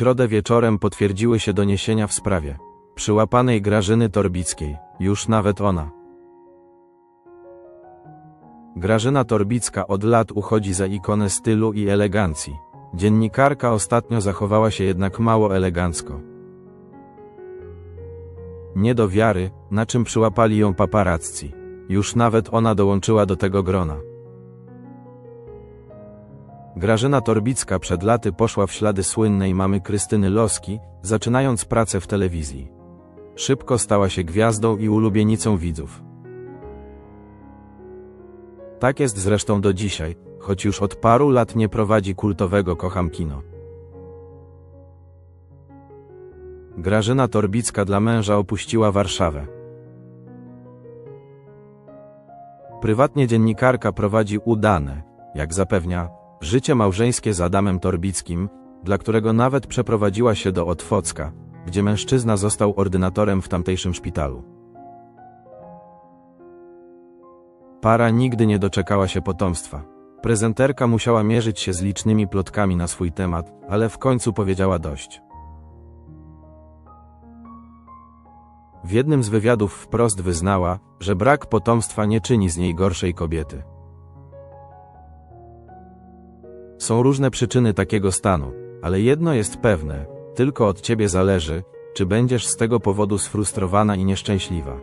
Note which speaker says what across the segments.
Speaker 1: środę wieczorem potwierdziły się doniesienia w sprawie przyłapanej Grażyny Torbickiej, już nawet ona. Grażyna Torbicka od lat uchodzi za ikonę stylu i elegancji. Dziennikarka ostatnio zachowała się jednak mało elegancko. Nie do wiary, na czym przyłapali ją paparazzi. Już nawet ona dołączyła do tego grona. Grażyna Torbicka przed laty poszła w ślady słynnej mamy Krystyny Loski, zaczynając pracę w telewizji. Szybko stała się gwiazdą i ulubienicą widzów. Tak jest zresztą do dzisiaj, choć już od paru lat nie prowadzi kultowego Kocham Kino. Grażyna Torbicka dla męża opuściła Warszawę. Prywatnie dziennikarka prowadzi udane, jak zapewnia, życie małżeńskie z Adamem Torbickim, dla którego nawet przeprowadziła się do Otwocka, gdzie mężczyzna został ordynatorem w tamtejszym szpitalu. Para nigdy nie doczekała się potomstwa. Prezenterka musiała mierzyć się z licznymi plotkami na swój temat, ale w końcu powiedziała dość. W jednym z wywiadów wprost wyznała, że brak potomstwa nie czyni z niej gorszej kobiety. Są różne przyczyny takiego stanu, ale jedno jest pewne: tylko od ciebie zależy, czy będziesz z tego powodu sfrustrowana i nieszczęśliwa.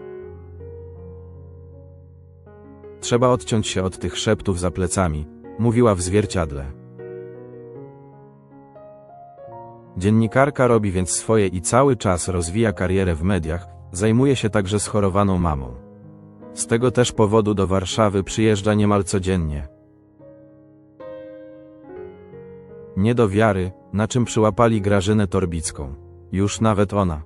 Speaker 1: Trzeba odciąć się od tych szeptów za plecami, mówiła w zwierciadle. Dziennikarka robi więc swoje i cały czas rozwija karierę w mediach, zajmuje się także schorowaną mamą. Z tego też powodu do Warszawy przyjeżdża niemal codziennie. Nie do wiary, na czym przyłapali Grażynę Torbicką. Już nawet ona.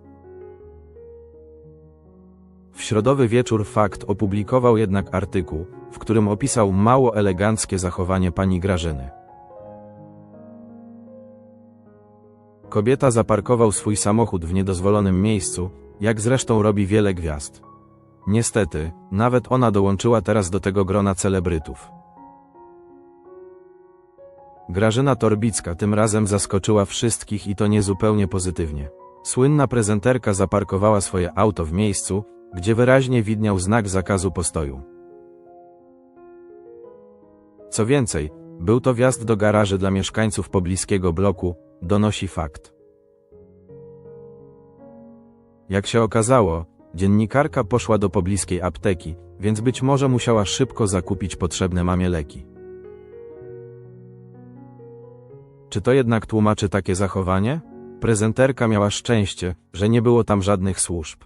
Speaker 1: W środowy wieczór Fakt opublikował jednak artykuł, w którym opisał mało eleganckie zachowanie pani Grażyny. Kobieta zaparkował swój samochód w niedozwolonym miejscu, jak zresztą robi wiele gwiazd. Niestety, nawet ona dołączyła teraz do tego grona celebrytów. Grażyna Torbicka tym razem zaskoczyła wszystkich i to niezupełnie pozytywnie. Słynna prezenterka zaparkowała swoje auto w miejscu, gdzie wyraźnie widniał znak zakazu postoju. Co więcej, był to wjazd do garaży dla mieszkańców pobliskiego bloku, donosi fakt. Jak się okazało, dziennikarka poszła do pobliskiej apteki, więc być może musiała szybko zakupić potrzebne mamie leki. Czy to jednak tłumaczy takie zachowanie? Prezenterka miała szczęście, że nie było tam żadnych służb.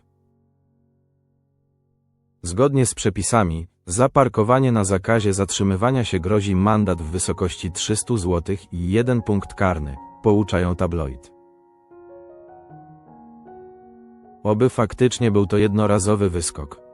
Speaker 1: Zgodnie z przepisami, za parkowanie na zakazie zatrzymywania się grozi mandat w wysokości 300 zł i jeden punkt karny, pouczają tabloid. Oby faktycznie był to jednorazowy wyskok.